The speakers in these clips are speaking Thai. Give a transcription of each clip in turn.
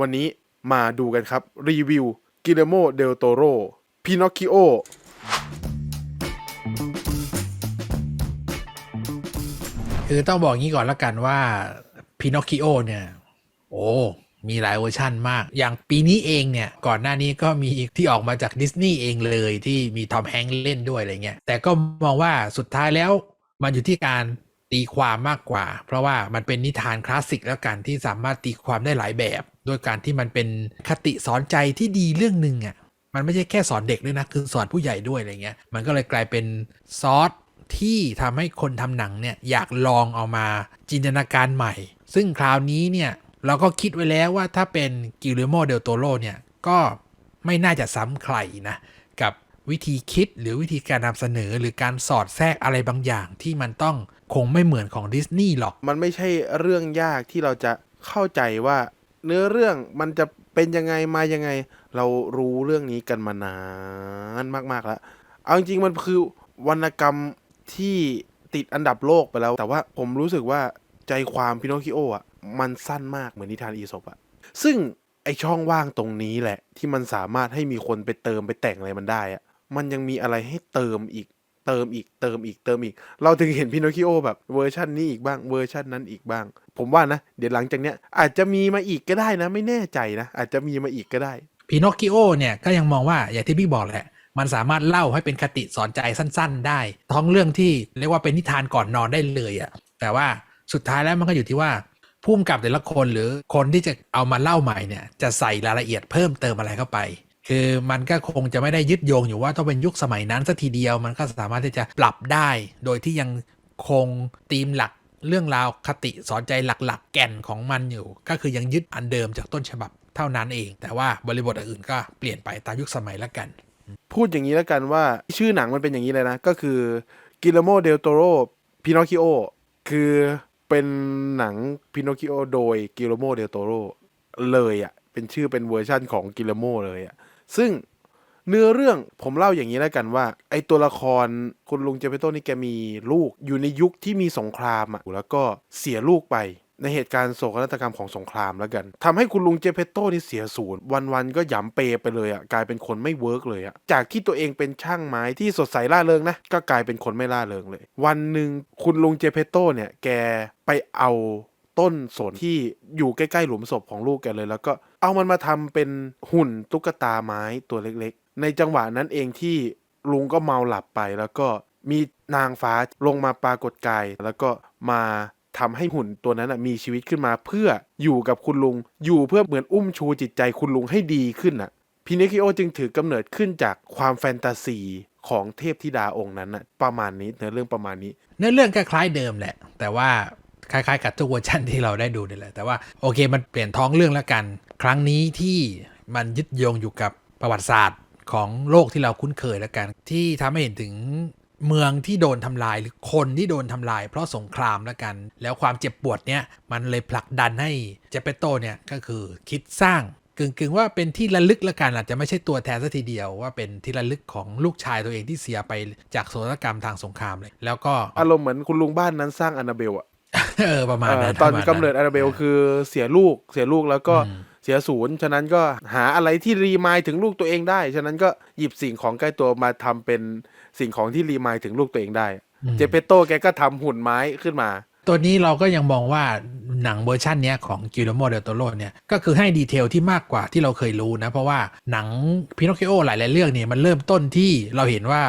วันนี้มาดูกันครับ รีวิวกิเลโมเดลโตโรพินอคคิโอคือต้องบอกงี้ก่อนละกันว่าพินอคคิโอเนี่ย โอ้มีหลายเวอร์ชั่นมาก อย่างปีนี้เองเนี่ย ก่อนหน้านี้ก็มีที่ออกมาจากดิสนีย์เองเลยที่มีทอมแฮงค์เล่นด้วยอะไรเงี้ย แต่ก็มองว่าสุดท้ายแล้วมันอยู่ที่การ ตีความมากกว่า เพราะว่ามันเป็นนิทานคลาสสิกแล้วกันที่สามารถตีความได้หลายแบบโดยการที่มันเป็นคติสอนใจที่ดีเรื่องหนึ่งอะมันไม่ใช่แค่สอนเด็กด้วยนะ คือสอนผู้ใหญ่ด้วยอะไรเงี้ย มันก็เลยกลายเป็นซอสที่ทำให้คนทำหนังเนี่ยอยากลองเอามาจินตนาการใหม่ ซึ่งคราวนี้เนี่ยเราก็คิดไว้แล้วว่าถ้าเป็นกิลเลโมเดลโตโรเนี่ยก็ไม่น่าจะซ้ำใครนะ กับวิธีคิดหรือวิธีการนำเสนอหรือการสอดแทรกอะไรบางอย่างที่มันต้อง คงไม่เหมือนของดิสนีย์หรอก มันไม่ใช่เรื่องยากที่เราจะเข้าใจว่า เนื้อเรื่องมันจะเป็นยังไงมายังไง เรารู้เรื่องนี้กันมานานมากๆแล้ว เอาจริงๆมันคือวรรณกรรมที่ติดอันดับโลกไปแล้ว แต่ว่าผมรู้สึกว่าใจความพินอคคิโออะมันสั้นมากเหมือนนิทานอีสปอะซึ่งไอช่องว่างตรงนี้แหละ ที่มันสามารถให้มีคนไปเติมไปแต่งอะไรมันได้อะมันยังมีอะไรให้เติมอีก เติมอีกเติมอีกเติมอีก เราถึงเห็นพินอคิโอแบบเวอร์ชันนี้อีกบ้างเวอร์ชันนั้นอีกบ้าง ผมว่านะ เดี๋ยวหลังจากเนี้ยอาจจะมีมาอีกก็ได้นะ ไม่แน่ใจนะ อาจจะมีมาอีกก็ได้พินอคิโอเนี่ยก็ยังมองว่าอย่างที่พี่บอกแหละมันสามารถเล่าให้เป็นคติสอนใจสั้น ๆ ได้ ท้องเรื่องที่เรียกว่าเป็นนิทานก่อนนอนได้เลยอะ่ะแต่ว่าสุดท้ายแล้วมันก็อยู่ที่ว่าผู้กำกับแต่ละคนหรือคนที่จะเอามาเล่าใหม่เนี่ยจะใส่รายละเอียดเพิ่มเติมอะไรเข้าไป คือมันก็คงจะไม่ได้ยึดโยงอยู่ว่าต้องเป็นยุคสมัยนั้นสัทีเดียว มันก็สามารถที่จะปรับได้ โดยที่ยังคงธีมหลักเรื่องราวคติสอนใจหลักๆ แก่นของมันอยู่ ก็คือยังยึดอันเดิมจากต้นฉบับเท่านั้นเอง แต่ว่าบริบทอื่นก็เปลี่ยนไปตามยุคสมัยละกัน พูดอย่างนี้แล้วกันว่าชื่อหนังมันเป็นอย่างนี้เลยนะ ก็คือกิลโมเดลโตโรพินอคคิโอคือเป็นหนังพินอคคิโอโดยกิลโมเดลโตโรเลยอะ่ะเป็นชื่อเป็นเวอร์ชั่นของกิลโมเลยอะ่ะ ซึ่งเนื้อเรื่องผมเล่าอย่างนี้แล้วกันว่า ไอตัวละครคุณลุงเจเปโตนี่แกมีลูกอยู่ในยุคที่มีสงครามอะแล้วก็เสียลูกไปในเหตุการณ์โศกนาฏกรรมของสงครามแล้วกันทำให้คุณลุงเจเพโต้นี่เสียศูนย์วันๆก็หยำเปไปเลยอะ่ะกลายเป็นคนไม่เวิร์กเลยอะ่ะจากที่ตัวเองเป็นช่างไม้ที่สดใสล่าเริงนะก็กลายเป็นคนไม่ล่าเริงเลย วันหนึ่งคุณลุงเจเพโต้เนี่ยแกไปเอา ต้นสนที่อยู่ใกล้ๆหลุมศพของลูกแกเลย แล้วก็เอามันมาทำเป็นหุ่นตุ๊กตาไม้ตัวเล็กๆ ในจังหวะนั้นเองที่ลุงก็เมาหลับไปแล้วก็มีนางฟ้าลงมาปรากฏกาย แล้วก็มาทำให้หุ่นตัวนั้นมีชีวิตขึ้นมา เพื่ออยู่กับคุณลุงอยู่เพื่อเหมือนอุ้มชูจิตใจคุณลุงให้ดีขึ้นน่ะพินิคิโอจึงถือกำเนิดขึ้นจากความแฟนตาซีของเทพธิดาองค์นั้นน่ะประมาณนี้เนื้อเรื่องประมาณนี้ เนื้อเรื่องก็คล้ายเดิมแหละ แต่ว่า คล้ายๆ กับทุกเวอร์ชันที่เราได้ดูนี่แหละ แต่ว่าโอเคมันเปลี่ยนท้องเรื่องแล้วกัน ครั้งนี้ที่มันยึดโยงอยู่กับประวัติศาสตร์ของโลกที่เราคุ้นเคยแล้วกัน ที่ทำให้เห็นถึงเมืองที่โดนทำลายหรือคนที่โดนทำลาย เพราะสงครามแล้วกัน แล้วความเจ็บปวดเนี้ยมันเลยผลักดันให้เจเปโตเนี่ยก็คือคิดสร้างกึ่งๆว่าเป็นที่ระลึกละกันอาจจะไม่ใช่ตัวแทนซะทีเดียวว่าเป็นที่ระลึกของลูกชายตัวเองที่เสียไปจากโศกรรมทางสงครามเลย แล้วก็อารมณ์เหมือนคุณลุงบ้านนั้นสร้างอนาเบลอะ เออประมาณเอ่อนั้นตอนประมาณกำเนิดอนาเบลคือเสียลูกเสียลูกแล้วก็อืมเสียศูนย์ฉะนั้นก็หาอะไรที่รีมายถึงลูกตัวเองได้ ฉะนั้นก็หยิบสิ่งของใกล้ตัวมาทำเป็นสิ่งของที่รีมายถึงลูกตัวเองได้อืมเจเปโตแกก็ทำหุ่นไม้ขึ้นมา ตัวนี้เราก็ยังมองว่าหนังเวอร์ชันนี้ของกิ l โมเดลโตโรเนี่ยก็คือให้ดีเทลที่มากกว่าที่เราเคยรู้นะ เพราะว่าหนังพินอคคิโอหลาย ๆ เรื่องเนี่ยมันเริ่มต้นที่เราเห็นว่า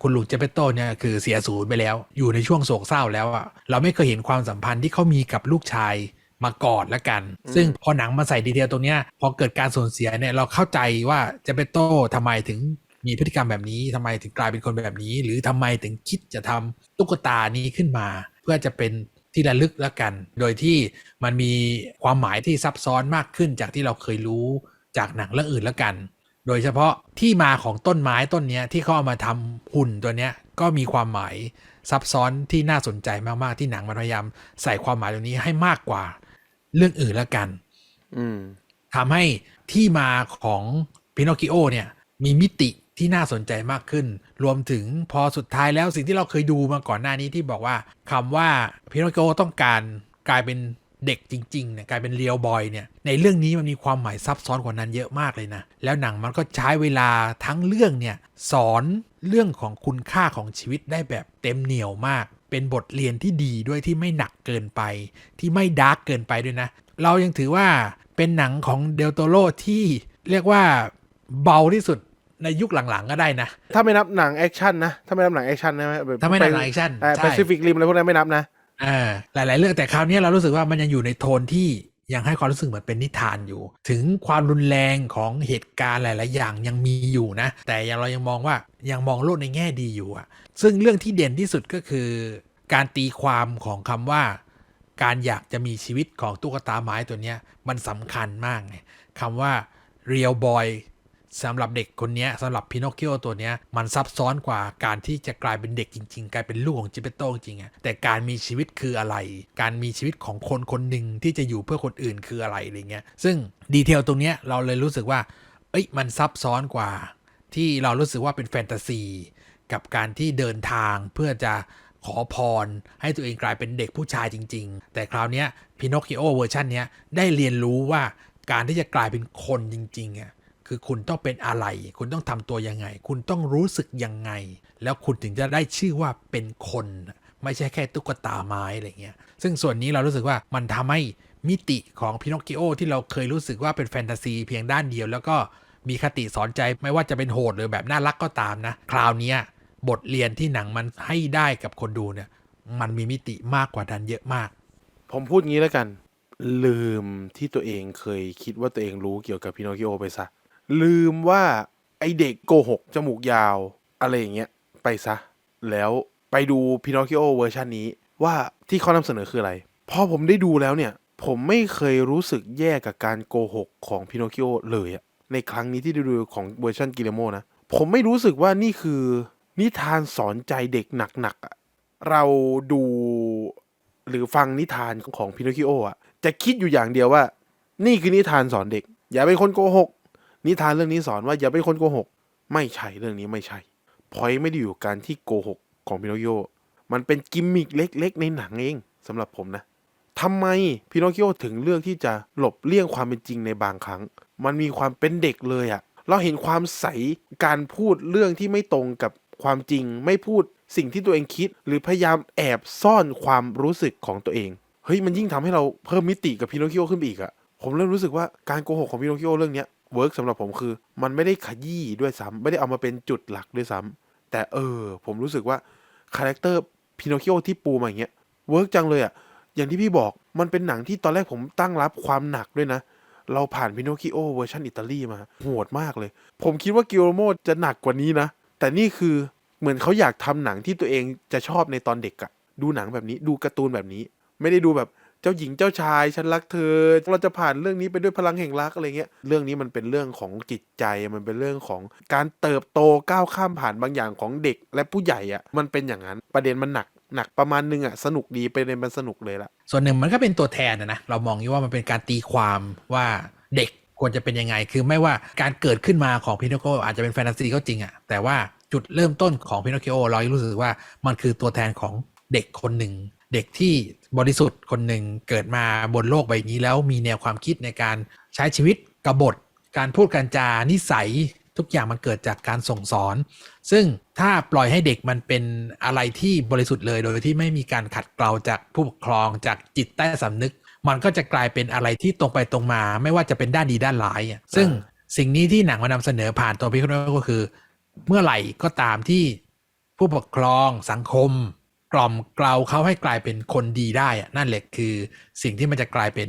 คุณลุงเจเปโตเนี่ยคือเสียศูนย์ไปแล้ว อยู่ในช่วงโศกเศร้าแล้วอะเราไม่เคยเห็นความสัมพันธ์ที่เขามีกับลูกชายมาก่อนละกัน ซึ่งพอหนังมาใส่ดีเทลตรงเนี้ยพอเกิดการสูญเสียเนี่ยเราเข้าใจว่าเจเปโตทำไมถึงมีพฤติกรรมแบบนี้ทำไมถึงกลายเป็นคนแบบนี้ หรือทำไมถึงคิดจะทำตุ๊กตานี้ขึ้นมา เพื่อจะเป็น ที่ระลึกแล้วกัน โดยที่มันมีความหมายที่ซับซ้อนมากขึ้นจากที่เราเคยรู้จากหนังเรื่องอื่นแล้วกัน โดยเฉพาะที่มาของต้นไม้ต้นเนี้ยที่เขาเอามาทำหุ่นตัวเนี้ยก็มีความหมายซับซ้อนที่น่าสนใจมากๆที่หนังมันพยายามใส่ความหมายตรงนี้ให้มากกว่าเรื่องอื่นแล้วกัน อืมทำให้ที่มาของพินอคคิโอเนี่ยมีมิติ ที่น่าสนใจมากขึ้น รวมถึงพอสุดท้ายแล้วสิ่งที่เราเคยดูมาก่อนหน้านี้ที่บอกว่าคำว่าพินอคคิโอต้องการกลายเป็นเด็กจริงๆเนี่ยกลายเป็นเรียวบอยเนี่ยในเรื่องนี้มันมีความหมายซับซ้อนกว่านั้นเยอะมากเลยนะ แล้วหนังมันก็ใช้เวลาทั้งเรื่องเนี่ยสอนเรื่องของคุณค่าของชีวิตได้แบบเต็มเหนียวมาก เป็นบทเรียนที่ดีด้วยที่ไม่หนักเกินไป ที่ไม่ดาร์กเกินไปด้วยนะ เรายังถือว่าเป็นหนังของเดลโตโรที่เรียกว่าเบาที่สุด ในยุคหลังๆก็ได้นะ ถ้าไม่นับหนังแอคชั่นนะ ถ้าไม่นับหนังแอคชั่นนะแบบถ้าไม่นับหนังแอคชั่นแปใช่ซิฟิกริมอะไรพวกนั้นไม่นับนะอ่าหลายๆเรื่องแต่คราวนี้เรารู้สึกว่ามันยังอยู่ในโทนที่ยังให้ความรู้สึกเหมือนเป็นนิทานอยู่ ถึงความรุนแรงของเหตุการณ์หลาย ๆ อย่างยังมีอยู่นะ แต่ยังเรายังมองว่ายังมองโลกในแง่ดีอยู่อะซึ่งเรื่องที่เด่นที่สุดก็คือ การตีความของคำว่า การอยากจะมีชีวิตของตุ๊กตาไม้ตัวเนี้ยมันสำคัญมากไงคำว่า real boy สำหรับเด็กคนนี้สำหรับพินอคคิโอตัวนี้มันซับซ้อนกว่าการที่จะกลายเป็นเด็กจริง ๆ กลายเป็นลูกของจิเปโต้จริงๆอะแต่การมีชีวิตคืออะไร การมีชีวิตของคนคนหนึ่งที่จะอยู่เพื่อคนอื่นคืออะไรอะไรเงี้ยซึ่งดีเทลตรงเนี้ยเราเลยรู้สึกว่า เอ้ยมันซับซ้อนกว่า ที่เรารู้สึกว่าเป็นแฟนตาซีกับการที่เดินทางเพื่อจะขอพร ให้ตัวเองกลายเป็นเด็กผู้ชายจริง ๆ แต่คราวนี้พินอคคิโอเวอร์ชันนี้ได้เรียนรู้ว่าการที่จะกลายเป็นคนจริงๆอะ คือคุณต้องเป็นอะไร คุณต้องทำตัวยังไง คุณต้องรู้สึกยังไง แล้วคุณถึงจะได้ชื่อว่าเป็นคน ไม่ใช่แค่ตุ๊กตาไม้อะไรเงี้ย ซึ่งส่วนนี้เรารู้สึกว่ามันทำให้มิติของพินอคคิโอที่เราเคยรู้สึกว่าเป็นแฟนตาซีเพียงด้านเดียว แล้วก็มีคติสอนใจไม่ว่าจะเป็นโหดหรือแบบน่ารักก็ตามนะ คราวนี้บทเรียนที่หนังมันให้ได้กับคนดูเนี่ย มันมีมิติมากกว่านั้นเยอะมาก ผมพูดงี้แล้วกัน ลืมที่ตัวเองเคยคิดว่าตัวเองรู้เกี่ยวกับพินอคคิโอไปซะ ลืมว่าไอเด็กโกหกจมูกยาว อะไรอย่างเงี้ยไปซะ แล้วไปดูพินอคคิโอเวอร์ชันนี้ว่าที่เขานำเสนอคืออะไร พอผมได้ดูแล้วเนี่ย ผมไม่เคยรู้สึกแย่กับการโกหกของพินอคคิโอเลยอะในครั้งนี้ที่ดูของเวอร์ชันกิเลโมนะ ผมไม่รู้สึกว่านี่คือ นิทานสอนใจเด็กหนักๆอะเราดูหรือฟังนิทานของพินอคคิโออะจะคิดอยู่อย่างเดียวว่า นี่คือนิทานสอนเด็ก อย่าเป็นคนโกหก นิทานเรื่องนี้สอนว่าอย่าเป็นคนโกหก ไม่ใช่เรื่องนี้ไม่ใช่พอยไม่ได้อยู่การที่โกหกของพินอโอมันเป็นกิมมิกเล็ก ๆ ในหนังเองสำหรับผมนะทำไมพินอคิโอถึงเลือกที่จะหลบเลี่ยงความเป็นจริงในบางครั้ง มันมีความเป็นเด็กเลยอะเราเห็นความใสการพูดเรื่องที่ไม่ตรงกับความจริง ไม่พูดสิ่งที่ตัวเองคิด หรือพยายามแอบซ่อนความรู้สึกของตัวเองเฮ้ยมันยิ่งทำให้เราเพิ่มมิติกับพินอคิโอขึ้นไปอีกอะผมเริ่มรู้สึกว่าการโกหกของพินอคคิโอเรื่องเนี้ย เวิร์กสำหรับผมคือ มันไม่ได้ขยี้ด้วยซ้ำไม่ได้เอามาเป็นจุดหลักด้วยซ้ำแต่เออ ผมรู้สึกว่าคาแรคเตอร์พินอคคิโอที่ปูมาอย่างเงี้ยเวิร์กจังเลยอะอย่างที่พี่บอกมันเป็นหนังที่ตอนแรกผมตั้งรับความหนักด้วยนะ เราผ่านพินอคคิโอเวอร์ชันอิตาลีมาโหดมากเลย ผมคิดว่ากิโลโมจะหนักกว่านี้นะ แต่นี่คือเหมือนเขาอยากทำหนังที่ตัวเองจะชอบในตอนเด็กอะดูหนังแบบนี้ดูการ์ตูนแบบนี้ ไม่ได้ดูแบบ เจ้าหญิงเจ้าชายฉันรักเธอ เราจะผ่านเรื่องนี้ไปด้วยพลังแห่งรักอะไรเงี้ยเรื่องนี้มันเป็นเรื่องของจิตใจมันเป็นเรื่องของการเติบโตก้าวข้ามผ่านบางอย่างของเด็กและผู้ใหญ่อะมันเป็นอย่างนั้นประเด็นมันหนักหนักประมาณนึงอะสนุกดีไประเด็นมันสนุกเลยละส่วนหนึ่งมันก็เป็นตัวแทนนะนะเรามองอยู่ว่ามันเป็นการตีความว่าเด็กควรจะเป็นยังไง คือไม่ว่าการเกิดขึ้นมาของพินอคคิโออาจจะเป็นแฟนตาซีก็จริงอะแต่ว่าจุดเริ่มต้นของพินอคคิโอเรารู้สึกว่ามันคือตัวแทนของเด็กคนหนึ่ง เด็กที่บริสุทธิ์คนหนึ่งเกิดมาบนโลกใบนี้แล้วมีแนวความคิดในการใช้ชีวิตกบฏการพูดการจานิสัยทุกอย่างมันเกิดจากการส่งสอน ซึ่งถ้าปล่อยให้เด็กมันเป็นอะไรที่บริสุทธิ์เลย โดยที่ไม่มีการขัดเกลาจากผู้ปกครองจากจิตใต้สำนึก มันก็จะกลายเป็นอะไรที่ตรงไปตรงมา ไม่ว่าจะเป็นด้านดีด้านร้ายอะซึ่งสิ่งนี้ที่หนังมานำเสนอผ่านตัวพี่คนก็คือ เมื่อไหร่ก็ตามที่ผู้ปกครองสังคม กล่อมเกลาเขาให้กลายเป็นคนดีได้อะนั่นแหละคือสิ่งที่มันจะกลายเป็น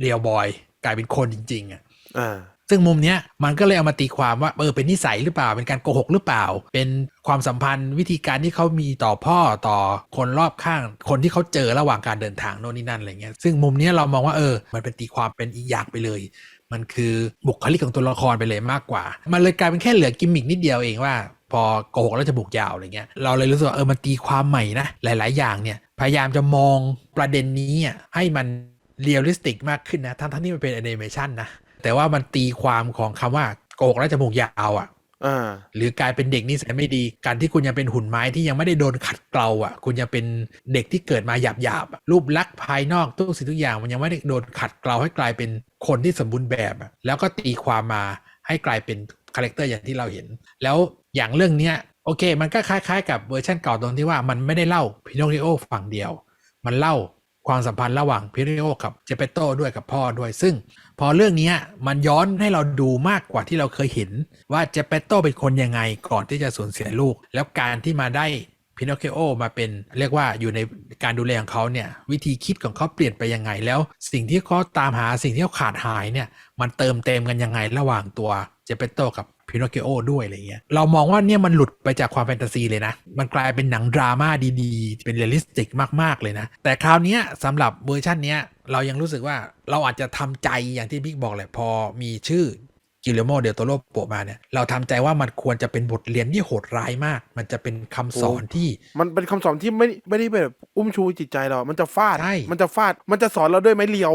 เรียลบอยกลายเป็นคนจริง ๆอะอ่าซึ่งมุมเนี้ยมันก็เลยเอามาตีความว่าเออเป็นนิสัยหรือเปล่า เป็นการโกหกหรือเปล่า เป็นความสัมพันธ์วิธีการที่เขามีต่อพ่อต่อคนรอบข้าง คนที่เขาเจอระหว่างการเดินทางโน่นนี่นั่นอะไรเงี้ยซึ่งมุมเนี้ยเรามองว่าเออ มันเป็นตีความเป็นอีกอย่างไปเลย มันคือบุคลิกของตัวละครไปเลยมากกว่า มันเลยกลายเป็นแค่เหลือกิมมิกนิดเดียวเองว่า พอโกหกแล้วจะบุกยาวอะไรเงี้ยเราเลยรู้สึกว่าเออมันตีความใหม่นะ หลาย ๆ อย่างเนี่ย พยายามจะมองประเด็นนี้อะให้มันเรียลลิสติกมากขึ้นนะทั้งทั้งที่มันเป็นแอนิเมชันนะ แต่ว่ามันตีความของคำว่าโกหกและจมูกยาวอะ่ะอ่าหรือกลายเป็นเด็กนิสัยไม่ดี การที่คุณยังเป็นหุ่นไม้ที่ยังไม่ได้โดนขัดเกลาอะ คุณยังเป็นเด็กที่เกิดมาหยาบหยาบๆอะรูปลักษณ์ภายนอกทุกสิ่งทุกอย่างมันยังไม่ได้โดนขัดเกลาให้กลายเป็นคนที่สมบูรณ์แบบอะแล้วก็ตีความมาให้กลายเป็น คาแรคเตอร์อย่างที่เราเห็น แล้วอย่างเรื่องเนี้ยโอเค มันก็คล้ายๆกับเวอร์ชันเก่าตรงที่ว่ามันไม่ได้เล่าพิโนริโอฝั่งเดียว มันเล่าความสัมพันธ์ระหว่างพิโนริโอกับเจเปโตด้วยกับพ่อด้วย ซึ่ง พอเรื่องนี้มันย้อนให้เราดูมากกว่าที่เราเคยเห็น ว่าเจเปโตเป็นคนยังไงก่อนที่จะสูญเสียลูก แล้วการที่มาได้พินอคคิโอมาเป็นเรียกว่าอยู่ในการดูแลของเขาเนี่ย วิธีคิดของเขาเปลี่ยนไปยังไง แล้วสิ่งที่เขาตามหาสิ่งที่เขาขาดหายเนี่ย มันเติมเต็มกันยังไงระหว่างตัว จเปโตกับพินอคคิโอด้วยอะไรเงี้ยเรามองว่าเนี่ยมันหลุดไปจากความแฟนตาซีเลยนะ มันกลายเป็นหนังดราม่าดีๆ เป็นเรียลลิสติกมากๆเลยนะ แต่คราวเนี้ยสำหรับเวอร์ชันเนี้ยเรายังรู้สึกว่าเราอาจจะทำใจอย่างที่บิ๊กบอกแหละพอมีชื่อกิเลโมเดลโตโรโปะมาเนี่ยเราทำใจว่ามันควรจะเป็นบทเรียนที่โหดร้ายมาก มันจะเป็นคำสอนที่ มันเป็นคำสอนที่ไม่ไม่ได้แบบอุ้มชูจิตใจเรา มันจะฟาดใช่มันจะฟาด มันจะสอนเราด้วยไม้เรียว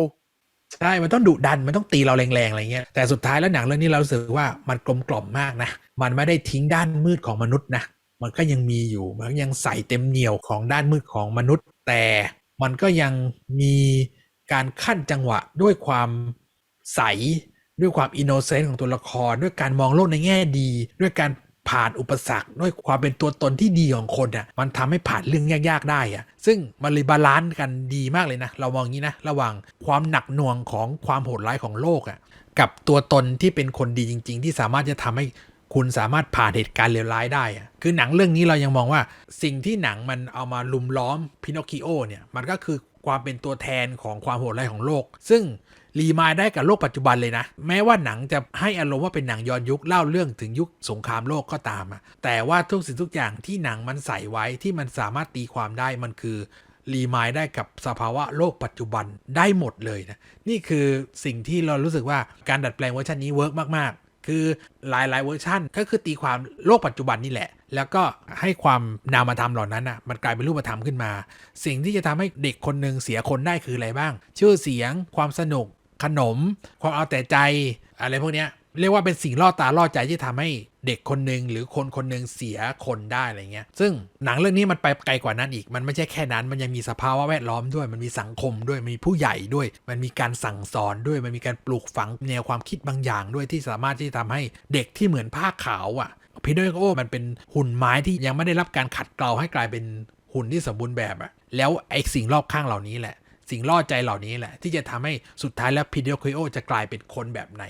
ใช่มันต้องดุดันมันต้องตีเราแรงๆอะไรเงี้ยแต่สุดท้ายแล้วหนังเรื่องนี้เราสึกว่ามันกลมกล่อมมากนะ มันไม่ได้ทิ้งด้านมืดของมนุษย์นะมันก็ยังมีอยู่มันยังใส่เต็มเหนียวของด้านมืดของมนุษย์ แต่มันก็ยังมีการขั้นจังหวะด้วยความใสด้วยความอินโนเซนต์ของตัวละคร ด้วยการมองโลกในแง่ดี ด้วยการ ผ่านอุปสรรคด้วยความเป็นตัวตนที่ดีของคนอะมันทำให้ผ่านเรื่องยากๆได้อะซึ่งมันเลยบาลานซ์กันดีมากเลยนะ เรามองอย่างนี้นะ ระหว่างความหนักหน่วงของความโหดร้ายของโลกอะกับตัวตนที่เป็นคนดีจริง ๆ ที่สามารถจะทำให้คุณสามารถผ่านเหตุการณ์เลวร้ายได้อะคือหนังเรื่องนี้เรายังมองว่าสิ่งที่หนังมันเอามาลุมล้อมพินอคคิโอเนี่ยมันก็คือความเป็นตัวแทนของความโหดร้ายของโลก ซึ่ง รีมายได้กับโลกปัจจุบันเลยนะ แม้ว่าหนังจะให้อารมณ์ว่าเป็นหนังย้อนยุคเล่าเรื่องถึงยุคสงครามโลกก็ตามอะแต่ว่าทุกสิ่งทุกอย่างที่หนังมันใส่ไว้ที่มันสามารถตีความได้มันคือรีมายได้กับสภาวะโลกปัจจุบันได้หมดเลยนะ นี่คือสิ่งที่เรารู้สึกว่าการดัดแปลงเวอร์ชันนี้เวิร์กมาก ๆ คือหลายๆเวอร์ชันก็คือตีความโลกปัจจุบันนี่แหละ แล้วก็ให้ความนามธรรมเหล่านั้นอะมันกลายเป็นรูปธรรมขึ้นมา สิ่งที่จะทำให้เด็กคนหนึ่งเสียคนได้คืออะไรบ้าง ชื่อเสียง ความสนุก ขนม ความเอาแต่ใจอะไรพวกเนี้ยเรียกว่าเป็นสิ่งล่อตาล่อใจที่ทำให้เด็กคนหนึ่งหรือคนคนหนึ่งเสียคนได้อะไรเงี้ย ซึ่งหนังเรื่องนี้มันไปไกลกว่านั้นอีก มันไม่ใช่แค่นั้น มันยังมีสภาวะแวดล้อมด้วย มันมีสังคมด้วยมันมีผู้ใหญ่ด้วย มันมีการสั่งสอนด้วย มันมีการปลูกฝังแนวความคิดบางอย่างด้วยที่สามารถที่ทำให้เด็กที่เหมือนผ้าขาวอะพิโดโอมันเป็นหุ่นไม้ที่ยังไม่ได้รับการขัดเกลาให้กลายเป็นหุ่นที่สมบูรณ์แบบอะ แล้วไอ้สิ่งรอบข้างเหล่านี้แหละ สิ่งล่อใจเหล่านี้แหละ ที่จะทำให้สุดท้ายแล้วพินอคคิโอจะกลายเป็นคนแบบไหน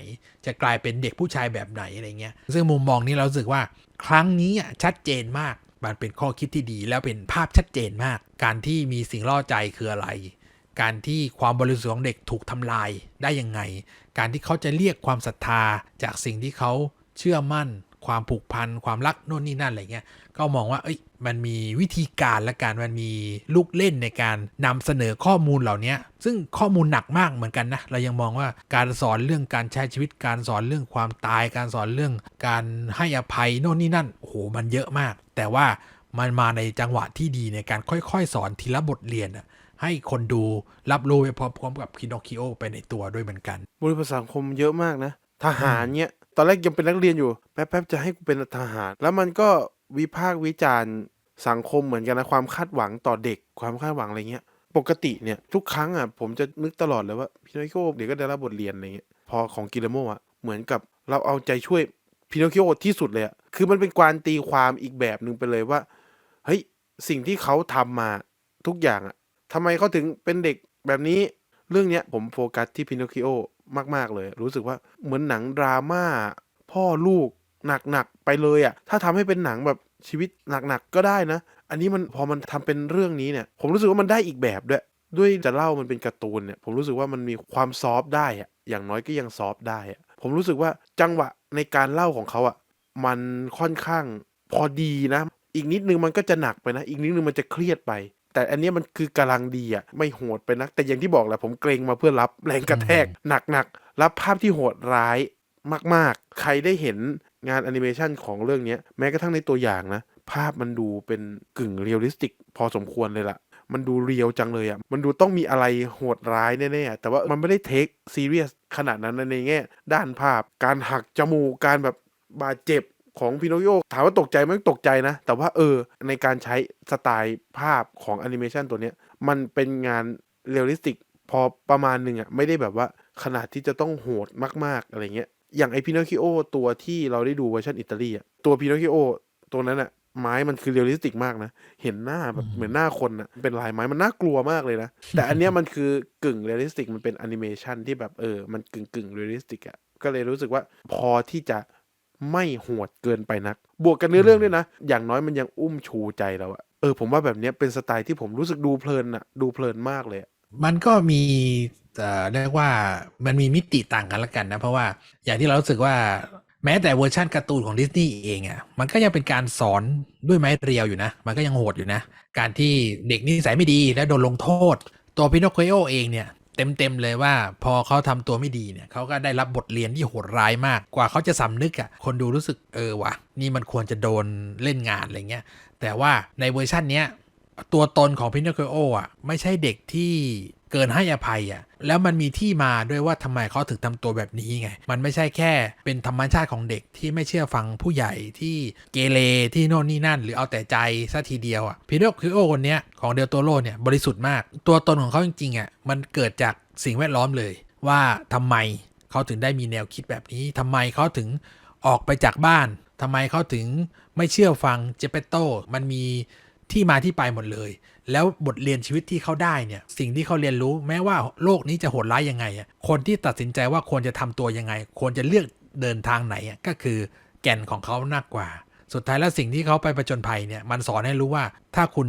จะกลายเป็นเด็กผู้ชายแบบไหนอะไรเงี้ยซึ่งมุมมองนี้เราสึกว่า ครั้งนี้อะชัดเจนมากมันเป็นข้อคิดที่ดีแล้วเป็นภาพชัดเจนมาก การที่มีสิ่งล่อใจคืออะไร การที่ความบริสุทธิ์ของเด็กถูกทำลายได้ยังไง การที่เขาจะเรียกความศรัทธาจากสิ่งที่เขาเชื่อมั่น ความผูกพันความรักโน่นนี่นั่นอะไรเงี้ยก็มองว่าเอ้ยมันมีวิธีการและการมันมีลูกเล่นในการนำเสนอข้อมูลเหล่านี้ซึ่งข้อมูลหนักมากเหมือนกันนะเรายังมองว่าการสอนเรื่องการใช้ชีวิตการสอนเรื่องความตาย การสอนเรื่องการให้อภัยโน่นนี่นั่นโอ้โหมันเยอะมาก แต่ว่ามันมาในจังหวะที่ดีในการค่อยๆ สอนทีละบทเรียนอะให้คนดูรับรู้ไปพร้อมๆกับคินอคคิโอไปในตัวด้วยเหมือนกัน บริบทสังคมเยอะมากนะ ทหารเนี้ย ตอนแรกยังเป็นนักเรียนอยู่ แป๊บๆจะให้กูเป็นทหาร แล้วมันก็วิพากษ์วิจารณ์สังคมเหมือนกันนะความคาดหวังต่อเด็ก ความคาดหวังอะไรเงี้ย ปกติเนี่ยทุกครั้งอะผมจะนึกตลอดเลยว่าพิโนคิโอเดี๋ยวก็ได้รับบทเรียนอะไรเงี้ย พอของกิเลโมอะเหมือนกับเราเอาใจช่วยพิโนคิโอที่สุดเลยอะคือมันเป็นการตีความอีกแบบหนึ่งไปเลยว่า เฮ้ย สิ่งที่เขาทำมาทุกอย่างอะทำไมเขาถึงเป็นเด็กแบบนี้ เรื่องเนี้ยผมโฟกัสที่พินอคคิโอ มาก ๆ เลย รู้สึกว่าเหมือนหนังดราม่าพ่อลูกหนัก ๆ ไปเลยอะ่ะ ถ้าทำให้เป็นหนังแบบชีวิตหนัก ๆ ก็ได้นะ อันนี้มันพอมันทำเป็นเรื่องนี้เนี่ย ผมรู้สึกว่ามันได้อีกแบบด้วย ด้วยจะเล่ามันเป็นการ์ตูนเนี่ยผมรู้สึกว่ามันมีความซอฟได้อะอย่างน้อยก็ยังซอฟได้อะผมรู้สึกว่าจังหวะในการเล่าของเขาอะ่ะมันค่อนข้างพอดีนะ อีกนิดนึงมันก็จะหนักไปนะ อีกนิดนึงมันจะเครียดไป แต่อันเนี้ยมันคือกำลังดีอะไม่โหดไปนัก แต่อย่างที่บอกแหละผมเกรงมาเพื่อรับแรงกระแทกหนักๆรับภาพที่โหดร้ายมาก ๆ ใครได้เห็นงานแอนิเมชันของเรื่องเนี้ยแม้กระทั่งในตัวอย่างนะ ภาพมันดูเป็นกึ่งเรียลลิสติก พอสมควรเลยล่ะ มันดูเรียวจังเลยอะ มันดูต้องมีอะไรโหดร้ายแน่ๆ แต่ว่ามันไม่ได้เทคซีเรียสขนาดนั้นนะในแง่ด้านภาพ การหักจมูก การแบบบาดเจ็บ ของพินอคคิโอถามว่าตกใจไหมตกใจนะ แต่ว่าเออ ในการใช้สไตล์ภาพของแอนิเมชันตัวเนี้ย มันเป็นงานเรียลลิสติกพอประมาณหนึ่งอะ่ะไม่ได้แบบว่าขนาดที่จะต้องโหดมาก ๆ อะไรเงี้ย อย่างไอพินอคคิโอตัวที่เราได้ดูเวอร์ชันอิตาลีอะตัวพินอคคิโอตัวนั้นอะไม้มันคือเรียลลิสติกมากนะ เห็นหน้าแบบเหมือนหน้าคนอะเป็นลายไม้มันน่ากลัวมากเลยนะ แต่อันเนี้ยมันคือกึ่งเรียลลิสติกมันเป็นแอนิเมชันที่แบบเออ มันกึ่งกึ่งเรียลลิสติกอะก็เลยรู้สึกว่าพอที่จะ ไม่โหดเกินไปนัก บวกกันเนื้อเรื่องด้วยนะ อย่างน้อยมันยังอุ้มชูใจเราอะเออผมว่าแบบนี้เป็นสไตล์ที่ผมรู้สึกดูเพลินอะดูเพลินมากเลยมันก็มีเอ่อเรียกว่ามันมีมิติต่างกันละกันนะ เพราะว่าอย่างที่เรารู้สึกว่าแม้แต่เวอร์ชันการ์ตูนของดิสนีย์เองอะ่ะมันก็ยังเป็นการสอนด้วยไม้เรียวอยู่นะ มันก็ยังโหดอยู่นะ การที่เด็กนิสัยไม่ดีและโดนลงโทษ ตัวพินอคคิโอเองเนี่ย เต็มๆเลยว่า พอเขาทำตัวไม่ดีเนี่ยเขาก็ได้รับบทเรียนที่โหดร้ายมากกว่าเขาจะสำนึกอะ่ะคนดูรู้สึกเออวะนี่มันควรจะโดนเล่นงานอะไรเงี้ยแต่ว่าในเวอร์ชันเนี้ยตัวตนของพินอคคิโออะไม่ใช่เด็กที่ เกินให้อภัยอะแล้วมันมีที่มาด้วยว่าทำไมเขาถึงทำตัวแบบนี้ไง มันไม่ใช่แค่เป็นธรรมชาติของเด็กที่ไม่เชื่อฟังผู้ใหญ่ที่เกเรที่โน่นนี่นั่น หรือเอาแต่ใจซะทีเดียวอะพินอคคิโอคนเนี้ยของเดลโตโรเนี่ยบริสุทธิ์มาก ตัวตนของเขาจริงๆอะมันเกิดจากสิ่งแวดล้อมเลย ว่าทำไมเขาถึงได้มีแนวคิดแบบนี้ทำไมเขาถึงออกไปจากบ้านทำไมเขาถึงไม่เชื่อฟังเจเปโตมันมีที่มาที่ไปหมดเลย แล้วบทเรียนชีวิตที่เขาได้เนี่ยสิ่งที่เขาเรียนรู้แม้ว่าโลกนี้จะโหดร้ายยังไงอะคนที่ตัดสินใจว่าควรจะทำตัวยังไง ควรจะเลือกเดินทางไหนอะก็คือแก่นของเขามากกว่า สุดท้ายแล้วสิ่งที่เขาไปประจนภัยเนี่ยมันสอนให้รู้ว่าถ้าคุณ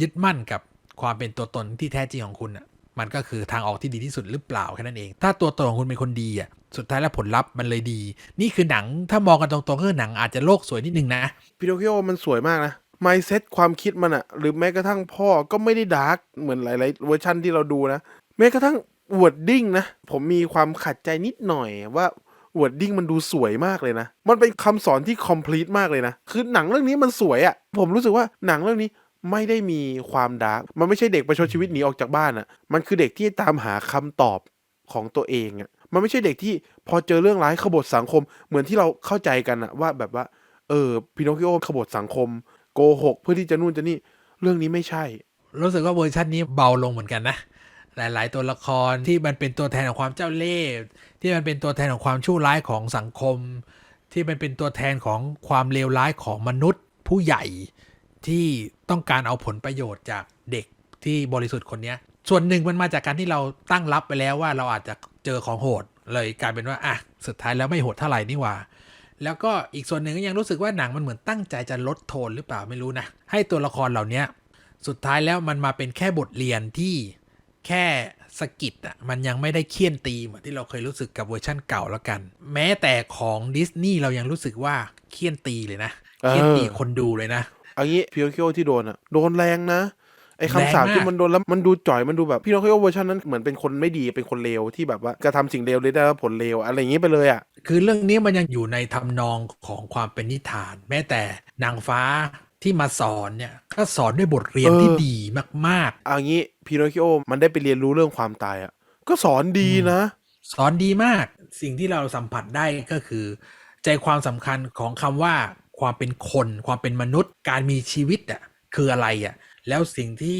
ยึดมั่นกับความเป็นตัวตนที่แท้จริงของคุณอะมันก็คือทางออกที่ดีที่สุดหรือเปล่าแค่นั้นเอง ถ้าตัวตนของคุณเป็นคนดีอะสุดท้ายแล้วผลลัพธ์มันเลยดี นี่คือหนังถ้ามองกันตรงๆก็คือหนังอาจจะโลกสวยนิดนึงนะพินอคคิโอมันสวยมากนะ mindset ความคิดมันอะหรือแม้กระทั่งพ่อก็ไม่ได้ดาร์กเหมือนหลาย ๆ เวอร์ชันที่เราดูนะ แม้กระทั่งวอร์ดดิ้งนะ ผมมีความขัดใจนิดหน่อยว่าวอร์ดดิ้งมันดูสวยมากเลยนะ มันเป็นคำสอนที่ complete มากเลยนะ คือหนังเรื่องนี้มันสวยอะผมรู้สึกว่าหนังเรื่องนี้ไม่ได้มีความดาร์กมันไม่ใช่เด็กประชดชีวิตหนีออกจากบ้านอะมันคือเด็กที่ตามหาคำตอบของตัวเองอะมันไม่ใช่เด็กที่พอเจอเรื่องร้ายขบฏสังคม เหมือนที่เราเข้าใจกันอะว่าแบบว่า เออพินอคคิโอขบฏสังคม โกหกเพื่อที่จะนู่นจะนี่เรื่องนี้ไม่ใช่ รู้สึกว่าเวอร์ชันนี้เบาลงเหมือนกันนะหลาย ๆ ตัวละครที่มันเป็นตัวแทนของความเจ้าเล่ห์ที่มันเป็นตัวแทนของความชั่วร้ายของสังคม ที่มันเป็นตัวแทนของความเลวร้ายของมนุษย์ ผู้ใหญ่ที่ต้องการเอาผลประโยชน์จากเด็กที่บริสุทธิ์คนนี้ส่วนหนึ่งมันมาจากการที่เราตั้งรับไปแล้วว่าเราอาจจะเจอของโหดเลยกลายเป็นว่าอะสุดท้ายแล้วไม่โหดเท่าไหร่นี่หว่า แล้วก็อีกส่วนหนึ่งก็ยังรู้สึกว่าหนังมันเหมือนตั้งใจจะลดโทนหรือเปล่าไม่รู้นะ ให้ตัวละครเหล่านี้สุดท้ายแล้วมันมาเป็นแค่บทเรียนที่แค่สกิดอะมันยังไม่ได้เคี่ยนตีเหมือนที่เราเคยรู้สึกกับเวอร์ชั่นเก่าแล้วกัน แม้แต่ของดิสนีย์เรายังรู้สึกว่าเคี่ยนตีเลยนะเคี่ยนตีคนดูเลยนะเอางี้พินอคิโอที่โดนอะโดนแรงนะ อ้คำสาปแรงมากที่มันโดนแล้วมันดูจ่อยมันดูแบบพินอคคิโอเวอร์ชันนั้นเหมือนเป็นคนไม่ดีเป็นคนเลวที่แบบว่ากระทำสิ่งเลวเลยได้รับผลเลวอะไรอย่างนี้ไปเลยอะคือเรื่องนี้มันยังอยู่ในทำนองของความเป็นนิทาน แม้แต่นางฟ้าที่มาสอนเนี่ยก็สอนด้วยบทเรียนที่ดีมากๆเอางี้พินอคคิโอมันได้ไปเรียนรู้เรื่องความตายอะก็สอนดีนะ สอนดีมากสิ่งที่เราสัมผัสได้ก็คือ ใจความสำคัญของคำว่าความเป็นคน ความเป็นมนุษย์ การมีชีวิตอะคืออะไรอะ แล้วสิ่งที่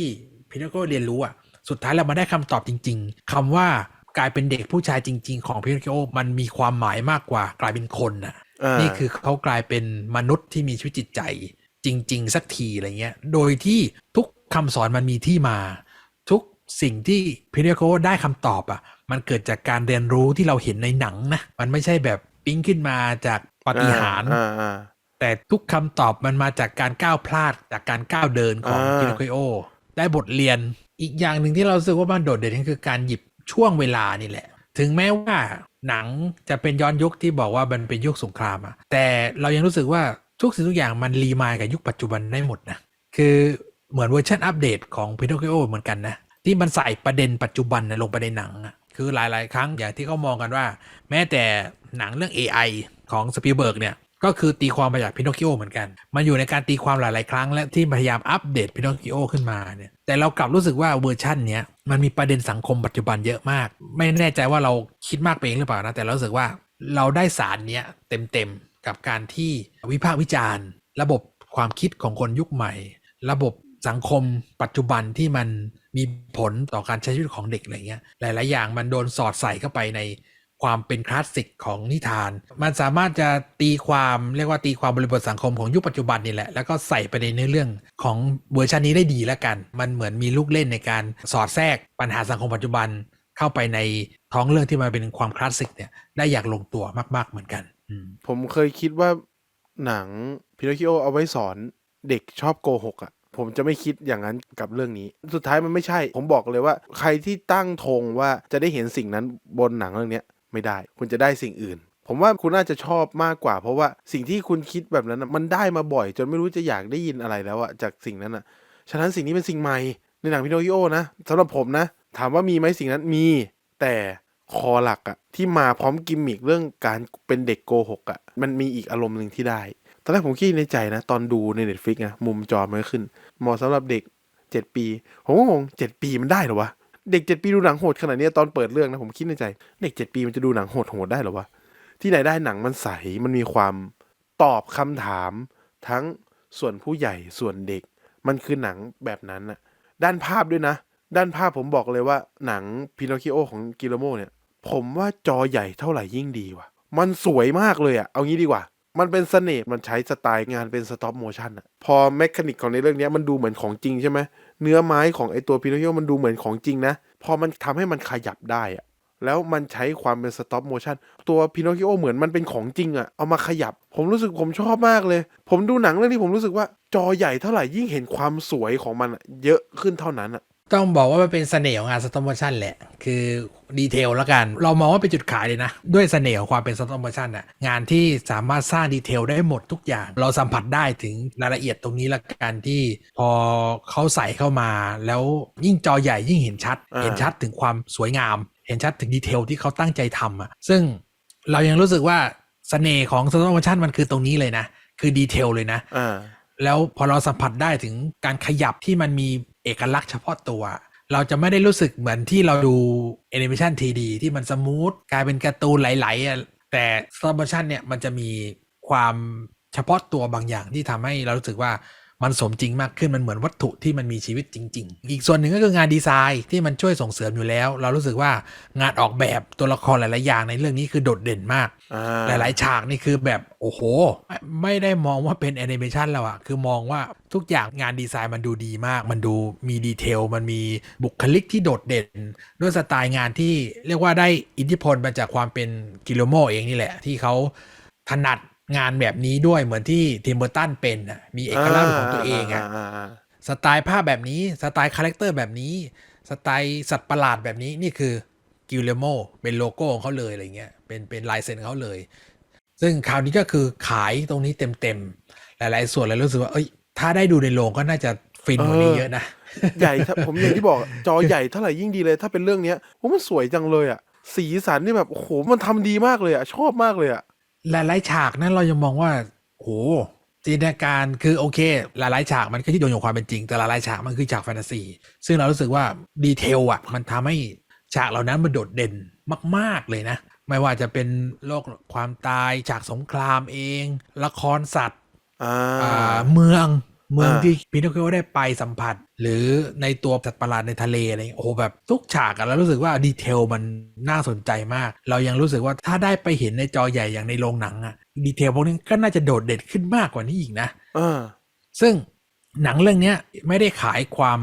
พินอคโกเรียนรู้อะสุดท้ายเรามาได้คำตอบจริง ๆคำว่ากลายเป็นเด็กผู้ชายจริง ๆ ของพินอคโกมันมีความหมายมากกว่ากลายเป็นคนน่ะอ่านี่คือเขากลายเป็นมนุษย์ที่มีชีวิตจิตใจ จริง ๆ สักทีอะไรเงี้ย โดยที่ทุกคำสอนมันมีที่มา ทุกสิ่งที่พิเรโกได้คำตอบอะมันเกิดจากการเรียนรู้ที่เราเห็นในหนังนะมันไม่ใช่แบบปิ๊งขึ้นมาจากปาฏิหาริย์อ่าอ่า แต่ทุกคำตอบมันมาจากการก้าวพลาดจากการก้าวเดินของอ่าพิโนโคได้ได้บทเรียนอีกอย่างหนึ่งที่เรารู้สึกว่ามันโดดเด่นก็คือการหยิบช่วงเวลานี่แหละ ถึงแม้ว่าหนังจะเป็นย้อนยุคที่บอกว่ามันเป็นยุคสงครามอะแต่เรายังรู้สึกว่าทุกสิ่งทุกอย่างมันรีมายกับยุคปัจจุบันได้หมดนะ คือเหมือนเวอร์ชันอัปเดตของพิโนโคเหมือนกันนะ ที่มันใส่ประเด็นปัจจุบันน่ะลงไปในหนังอะคือหลาย ๆ ครั้งอย่างที่เขามองกันว่า แม้แต่หนังเรื่อง AI ของสปีลเบิร์กเนี่ย ก็คือตีความมาจากพินอคคิโอเหมือนกัน มันอยู่ในการตีความหลายๆ ครั้ง และที่พยายามอัปเดตพินอคคิโอขึ้นมาเนี่ยแต่เรากลับรู้สึกว่าเวอร์ชันเนี้ยมันมีประเด็นสังคมปัจจุบันเยอะมาก ไม่แน่ใจว่าเราคิดมากไปเองหรือเปล่านะแต่เรารู้สึกว่าเราได้สารเนี้ยเต็มๆกับการที่วิพากษ์วิจารณ์ ระบบความคิดของคนยุคใหม่ ระบบสังคมปัจจุบันที่มันมีผลต่อการใช้ชีวิตของเด็กอะไรเงี้ยหลาย ๆ อย่างมันโดนสอดใส่เข้าไปใน ความเป็นคลาสสิกของนิทาน มันสามารถจะตีความเรียกว่าตีความบริบทสังคมของยุคปัจจุบันนี่แหละ แล้วก็ใส่ไปในเนื้อเรื่องของเวอร์ชันนี้ได้ดีแล้วกัน มันเหมือนมีลูกเล่นในการสอดแทรกปัญหาสังคมปัจจุบันเข้าไปในท้องเรื่องที่มันเป็นความคลาสสิกเนี่ยได้อย่างลงตัวมาก ๆเหมือนกันผมเคยคิดว่าหนังพินอคิโอเอาไว้สอนเด็กชอบโกหกอะ่ะผมจะไม่คิดอย่างนั้นกับเรื่องนี้ สุดท้ายมันไม่ใช่ ผมบอกเลยว่า ใครที่ตั้งธงว่าจะได้เห็นสิ่งนั้นบนหนังเรื่องนี้ ไม่ได้ คุณจะได้สิ่งอื่น ผมว่าคุณน่าจะชอบมากกว่า เพราะว่าสิ่งที่คุณคิดแบบนั้นมันได้มาบ่อย จนไม่รู้จะอยากได้ยินอะไรแล้วอะจากสิ่งนั้นอะฉะนั้นสิ่งนี้เป็นสิ่งใหม่ในหนังพินอคิโอนะสำหรับผมนะ ถามว่ามีไหมสิ่งนั้นมีแต่คอหลักอะที่มาพร้อมกิมมิกเรื่องการเป็นเด็กโกหกอะมันมีอีกอารมณ์หนึ่งที่ได้ ตอนแรกผมคิดในใจนะ ตอนดูใน Netflix นะมุมจอมันก็ขึ้นเหมาะสำหรับเด็กเจ็ดปี ผมก็งงเจ็ดปีมันได้หรอวะ เด็กเจ็ดปีดูหนังโหดขนาดนี้ตอนเปิดเรื่องนะผมคิดในใจ เด็กเจ็ดปีมันจะดูหนังโหดโหดได้หรอวะที่ไหนได้หนังมันใสมันมีความตอบคำถาม ทั้งส่วนผู้ใหญ่ส่วนเด็ก มันคือหนังแบบนั้นน่ะด้านภาพด้วยนะ ด้านภาพผมบอกเลยว่าหนังพินอคิโอของกิโลโมเนี่ย ผมว่าจอใหญ่เท่าไหร่ยิ่งดีว่ะ มันสวยมากเลยอะเอางี้ดีกว่า มันเป็นเสน่ห์มันใช้สไตล์งานเป็นสต็อปโมชั่นอะพอแมคานิกของในเรื่องนี้มันดูเหมือนของจริงใช่ไหม เนื้อไม้ของไอตัวพินอคิโอมันดูเหมือนของจริงนะ พอมันทำให้มันขยับได้อะแล้วมันใช้ความเป็นสต็อปโมชั่นตัวพินอคิโอเหมือนมันเป็นของจริงอะเอามาขยับ ผมรู้สึกผมชอบมากเลย ผมดูหนังเรื่องนี้ผมรู้สึกว่าจอใหญ่เท่าไหร่ยิ่งเห็นความสวยของมันเยอะขึ้นเท่านั้นอะ ต้องบอกว่ามันเป็นเสน่ห์ของงานสตอมโมชันแหละ คือดีเทลแล้วกัน เรามองว่าเป็นจุดขายเลยนะ ด้วยเสน่ห์ของความเป็นสตอมโมชันอะงานที่สามารถสร้างดีเทลได้หมดทุกอย่าง เราสัมผัสได้ถึงรายละเอียดตรงนี้ละกันที่พอเขาใส่เข้ามา แล้วยิ่งจอใหญ่ยิ่งเห็นชัดอ่าเห็นชัดถึงความสวยงาม เห็นชัดถึงดีเทลที่เขาตั้งใจทำอะซึ่งเรายังรู้สึกว่าเสน่ห์ของสตอมโมชันมันคือตรงนี้เลยนะ คือดีเทลเลยนะอ่าแล้วพอเราสัมผัสได้ถึงการขยับที่มันมี เอกลักษณ์เฉพาะตัว เราจะไม่ได้รู้สึกเหมือนที่เราดูแอนิเมชันทีดีที่มันสมูทกลายเป็นการ์ตูนไหลๆอะแต่สตอมชันเนี่ยมันจะมีความเฉพาะตัวบางอย่างที่ทำให้เรารู้สึกว่า มันสมจริงมากขึ้นมันเหมือนวัตถุที่มันมีชีวิตจริง ๆ อีกส่วนหนึ่งก็คืองานดีไซน์ที่มันช่วยส่งเสริมอยู่แล้ว เรารู้สึกว่างานออกแบบตัวละครหลายๆอย่างในเรื่องนี้คือโดดเด่นมากอ่หลายๆ ฉากนี่คือแบบโอ้โหไม่ไม่ได้มองว่าเป็นแอนิเมชันแล้วอะคือมองว่าทุกอย่างงานดีไซน์มันดูดีมาก มันดูมีดีเทล มันมีบุคลิกที่โดดเด่น ด้วยสไตล์งานที่เรียกว่าได้อิทธิพลมาจากความเป็นกิโลโมเองนี่แหละที่เขาถนัด งานแบบนี้ด้วยเหมือนที่ทิมเบอร์ตันเป็นอะมีเอกลักษณ์ของตัวเองอะาาสไตล์ภาพแบบนี้สไตล์คาแรคเตอร์แบบนี้ สไตล์สัตว์ประหลาดแบบนี้นี่คือกิเลโมเป็นโลโก้ของเขาเลยอะไรเงี้ยเป็นเป็นลายเซ็นของเขาเลย ซึ่งคราวนี้ก็คือขายตรงนี้เต็มๆหลายๆ ส่วนเลยรู้สึกว่าเอ้ยถ้าได้ดูในโรงก็น่าจะฟินกว่านี้เยอะนะ ใหญ่ถ้าผมอย่างที่บอกจอใหญ่เท่าไหร่ยิ่งดีเลยถ้าเป็นเรื่องเนี้ยผมมันสวยจังเลยอะสีสันนี่แบบโอ้โหมันทำดีมากเลยอะชอบมากเลยอะ หลายๆฉากนั้นเรายังมองว่าโหจินตนาการคือโอเค หลายๆฉากมันก็ที่โดนอยู่ความเป็นจริง แต่หลายๆฉากมันคือฉากแฟนตาซีซึ่งเรารู้สึกว่าดีเทลอะมันทำให้ฉากเหล่านั้นมันโดดเด่นมาก ๆเลยนะ ไม่ว่าจะเป็นโลกความตายฉากสงครามเอง ละครสัตว์เมือง เมืองอ่าที่พินอคคิโอได้ไปสัมผัส หรือในตัวสัตว์ประหลาดในทะเลอะไรอย่างเงี้ยโอ้โหแบบทุกฉากอะเรารู้สึกว่าดีเทลมันน่าสนใจมาก เรายังรู้สึกว่าถ้าได้ไปเห็นในจอใหญ่อย่างในโรงหนังอะดีเทลพวกนี้ก็น่าจะโดดเด่นขึ้นมากกว่านี้อีกนะอ่าซึ่งหนังเรื่องเนี้ยไม่ได้ขายความ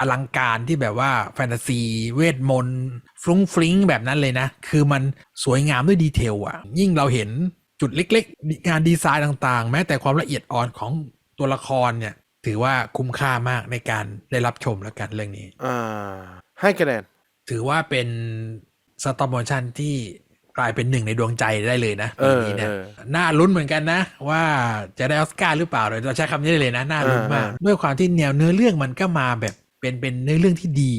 อลังการที่แบบว่าแฟนตาซี เวทมนต์ฟรุ้งฟริ้งแบบนั้นเลยนะ คือมันสวยงามด้วยดีเทลอะยิ่งเราเห็นจุดเล็ก ๆ งานดีไซน์ต่างๆ แม้แต่ความละเอียดอ่อนของ ตัวละครเนี่ย ถือว่าคุ้มค่ามากในการได้รับชมแล้วกันเรื่องนี้อ่าให้คะแนนถือว่าเป็นสตอมโมชันที่กลายเป็นหนึ่งในดวงใจได้เลยนะเอปีอนี้เนี่ยเออน่าลุ้นเหมือนกันนะ ว่าจะได้ออสการ์หรือเปล่าเราใช้คำนี้ได้เลยนะ น่าลุ้นมากอ่าด้วยความที่แนวเนื้อเรื่องมันก็มาแบบเป็นเป็นเนื้อเรื่องที่ดี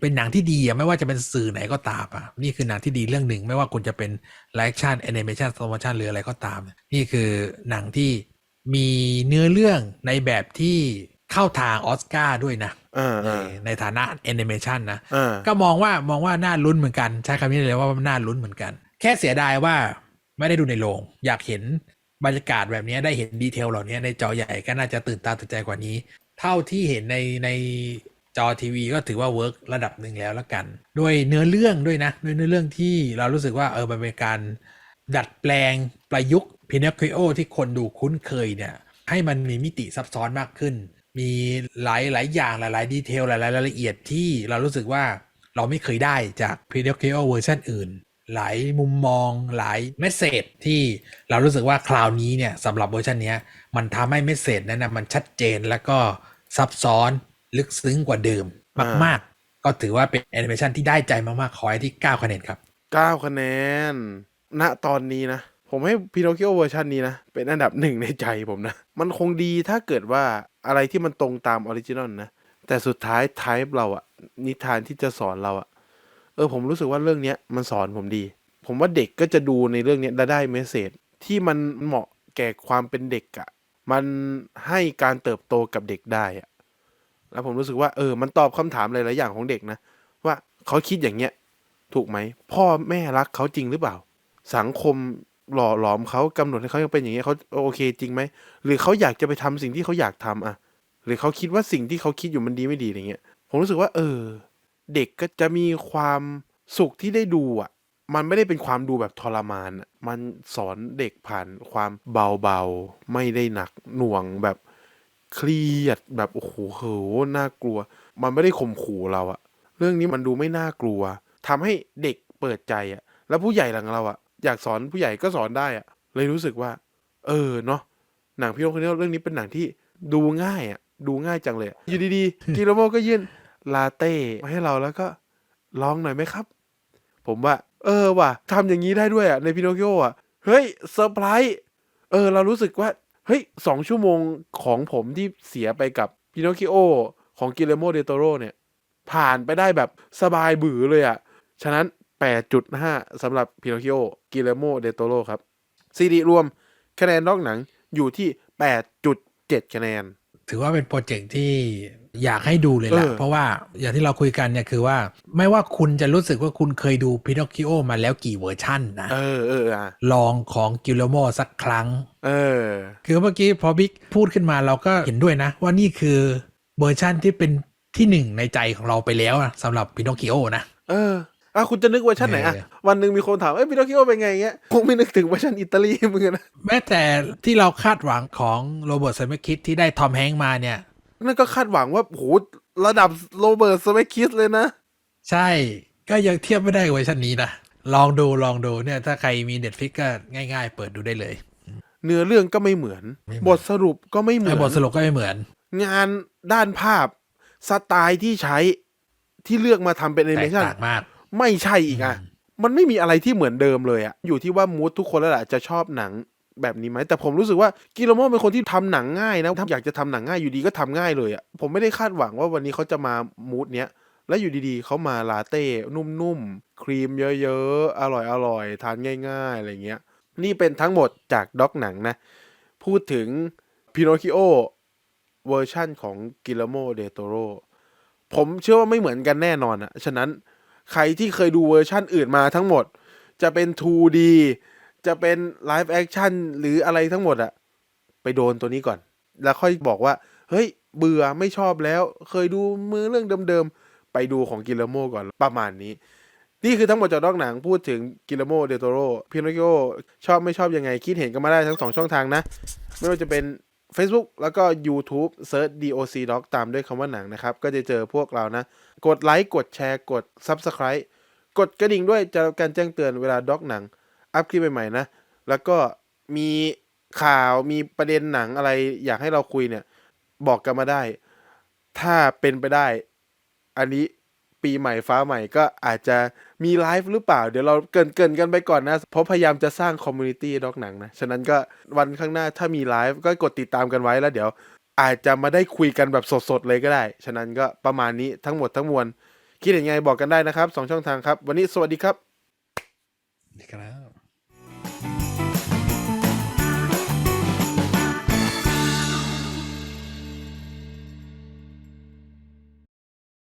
เป็นหนังที่ดีอะไม่ว่าจะเป็นสื่อไหนก็ตามอะนี่คือหนังที่ดีเรื่องหนึ่ง ไม่ว่าคุณจะเป็นไลฟ์ชั่นแอนิเมชันสตอมโมชันหรืออะไรก็ตาม นี่คือหนังที่ มีเนื้อเรื่องในแบบที่เข้าทางออสการ์ด้วยนะอ่าในอ่าในฐานะแอนิเมชันนะอ่าก็มองว่ามองว่าน่าลุ้นเหมือนกัน ใช้คำนี้เลยว่าน่าลุ้นเหมือนกัน แค่เสียดายว่าไม่ได้ดูในโรงอยากเห็นบรรยากาศแบบนี้ได้เห็นดีเทลเหล่านี้ในจอใหญ่ก็น่าจะตื่นตาตื่นใจกว่านี้ เท่าที่เห็นในในจอทีวีก็ถือว่าเวิร์กระดับหนึ่งแล้วละกัน ด้วยเนื้อเรื่องด้วยนะด้วยเนื้อเรื่องที่เรารู้สึกว่าเออมันเป็นการ ดัดแปลงประยุกต์พิน o ค c โอที่คนดูคุ้นเคยเนี่ย ให้มันมีมิติซับซ้อนมากขึ้น มีหลายหลายอย่างหลายหลายดีเทลหลายหลายรายละเอียดที่เรารู้สึกว่าเราไม่เคยได้จาก Pinocchio เวอร์ชันอื่น หลายมุมมอง หลายเมสเซจที่เรารู้สึกว่าคราวนี้เนี่ยสำหรับเวอร์ชันนี้มันทำให้เมสเซจนั้นนะมันชัดเจนแล้วก็ซับซ้อนลึกซึ้งกว่าเดิมมาก ๆ ก็ถือว่าเป็นแอนิเมชันที่ได้ใจมากๆขอให้ที่ 9 คะแนนครับ 9 คะแนน ณตอนนี้นะ ผมให้พิ n o คิโอเวอร์ชันนี้นะ เป็นอันดับหนึ่งในใจผมนะ มันคงดีถ้าเกิดว่าอะไรที่มันตรงตามออริจินอลนะ แต่สุดท้ายไทป์เราอะนิทานที่จะสอนเราอะเออผมรู้สึกว่าเรื่องเนี้ยมันสอนผมดี ผมว่าเด็กก็จะดูในเรื่องเนี้ยและได้เมสเซจที่มันเหมาะแก่ความเป็นเด็กอะมันให้การเติบโตกับเด็กได้อะแล้วผมรู้สึกว่าเออ มันตอบคำถามหลายๆอย่างของเด็กนะ ว่าเขาคิดอย่างเงี้ย ถูกไหม พ่อแม่รักเขาจริงหรือเปล่า สังคมหล่อหลอมเขากำหนดให้เขายังเป็นอย่างเงี้ยเขาโอเคจริงไหมหรือเขาอยากจะไปทำสิ่งที่เขาอยากทำอะหรือเขาคิดว่าสิ่งที่เขาคิดอยู่มันดีไม่ดีอะไรเงี้ยผมรู้สึกว่า เออ เด็กก็จะมีความสุขที่ได้ดูอะ มันไม่ได้เป็นความดูแบบทรมาน มันสอนเด็กผ่านความเบาๆ ไม่ได้หนักหน่วงแบบเครียดแบบโอ้โหโหน่ากลัว มันไม่ได้ข่มขู่เราอะเรื่องนี้มันดูไม่น่ากลัวทำให้เด็กเปิดใจอะแล้วผู้ใหญ่หลังเราอะ อยากสอนผู้ใหญ่ก็สอนได้อะเลยรู้สึกว่า เออเนาะหนังพี่โน้องคนนี้เรื่องนี้เป็นหนังที่ดูง่ายอะดูง่ายจังเลยอะอยู่ดีๆกิโลโมก็ยื่นลาเต้มาให้เราแล้วก็ลองหน่อยไหมครับ ผมว่า เออว่ะทำอย่างนี้ได้ด้วยอะในพิโนคิโออะเฮ้ยเซอร์ไพรส์เออ เรารู้สึกว่าเฮ้ยสองชั่วโมงของผมที่เสียไปกับพิโนคิโอของกิเลโมเดโตโรเนี่ย ผ่านไปได้แบบสบายบือเลยอะ ฉะนั้น 8.5สำหรับพิโนคิโอกิเลโมเดโตโรครับซีดีรวมคะแนนนอกหนังอยู่ที่ 8.7 คะแนน ถือว่าเป็นโปรเจกต์ที่อยากให้ดูเลยล่ะเออเพราะว่าอย่างที่เราคุยกันเนี่ยคือว่า ไม่ว่าคุณจะรู้สึกว่าคุณเคยดูพินอคคิโอมาแล้วกี่เวอร์ชั่นนะ เออเอออะลองของกิโลโมสักครั้ง เออ คือเมื่อกี้พอบิ๊กพูดขึ้นมาเราก็เห็นด้วยนะ ว่านี่คือเวอร์ชั่นที่เป็นที่หนึ่งในใจของเราไปแล้วนะสำหรับพินอคคิโอนะ เออ อะคุณจะนึกเวอร์ชันไหนอะเออวันหนึ่งมีคนถามเอ้ยพิโนคิโอเป็นไงเงี้ยคงไม่นึกถึงเวอร์ชันอิตาลีมึงอะนะแม้แต่ที่เราคาดหวังของโรเบิร์ตเซมคิดที่ได้ทอมแฮงค์มาเนี่ยนั่นก็คาดหวังว่าโหระดับโรเบิร์ตสเมคิสเลยนะ ใช่ก็ยังเทียบไม่ได้กับเวอร์ชันนี้นะลองดูลองดูเนี่ยถ้าใครมีเน็ตฟิกก็ง่าย ๆ เปิดดูได้เลย เนื้อเรื่องก็ไม่เหมือนไม่เหมือนบทสรุปก็ไม่เหมืไอ้อนบทสรุปก็ไม่เหมือน งานด้านภาพสไตล์ที่ใช้ที่เลือกมาทำเป็นแอนิแตเมกชันต่างมาก ไม่ใช่อีกอะ มันไม่มีอะไรที่เหมือนเดิมเลยอะ อยู่ที่ว่ามูดทุกคนแล้วแหละจะชอบหนังแบบนี้ไหมแต่ผมรู้สึกว่ากิโลโมเป็นคนที่ทำหนังง่ายนะถ้าอยากจะทำหนังง่ายอยู่ดีก็ทำง่ายเลยอะผมไม่ได้คาดหวังว่าวันนี้เขาจะมามูดเนี้ยแล้วอยู่ดีๆเขามาลาเต้ นุ่มๆ ครีมเยอะๆ อร่อยๆ ทานง่ายๆ อะไรเงี้ย นี่เป็นทั้งหมดจากด็อกหนังนะ พูดถึงพิโนคิโอเวอร์ชั่นของกิโลโมเดโตโรผมเชื่อว่าไม่เหมือนกันแน่นอนอะฉะนั้น ใครที่เคยดูเวอร์ชั่นอื่นมาทั้งหมด จะเป็น 2D จะเป็นไลฟ์แอคชั่นหรืออะไรทั้งหมดอะไปโดนตัวนี้ก่อน แล้วค่อยบอกว่า เฮ้ย เบื่อไม่ชอบแล้ว เคยดูมือเรื่องเดิมๆ ไปดูของกิลโมก่อนประมาณนี้ นี่คือทั้งหมดจากดอกหนังพูดถึงกิลโมเดโตโรพิโนคิโอชอบไม่ชอบยังไง คิดเห็นกันมาได้ทั้งสองช่องทางนะ ไม่ว่าจะเป็น Facebook แล้วก็ YouTube Search DOC Doc ตามด้วยคำว่าหนังนะครับ ก็จะเจอพวกเรานะ กดไลค์ กดแชร์ กด Subscribe กดกระดิ่งด้วยจะรับการแจ้งเตือนเวลาด็อกหนัง อัพคลิปใหม่ๆนะ แล้วก็มีข่าวมีประเด็นหนังอะไรอยากให้เราคุยเนี่ย บอกกันมาได้ ถ้าเป็นไปได้ อันนี้ ปีใหม่ฟ้าใหม่ก็อาจจะมีไลฟ์หรือเปล่า เดี๋ยวเราเกินเกินกันไปก่อนนะ เพราะพยายามจะสร้างคอมมูนิตี้ด็อกหนังนะ ฉะนั้นก็วันข้างหน้าถ้ามีไลฟ์ก็กดติดตามกันไว้แล้วเดี๋ยวอาจจะมาได้คุยกันแบบสดๆเลยก็ได้ ฉะนั้นก็ประมาณนี้ทั้งหมดทั้งมวลคิดเห็นไงบอกกันได้นะครับสองช่องทางครับ วันนี้สวัสดีครับ นี่ครับ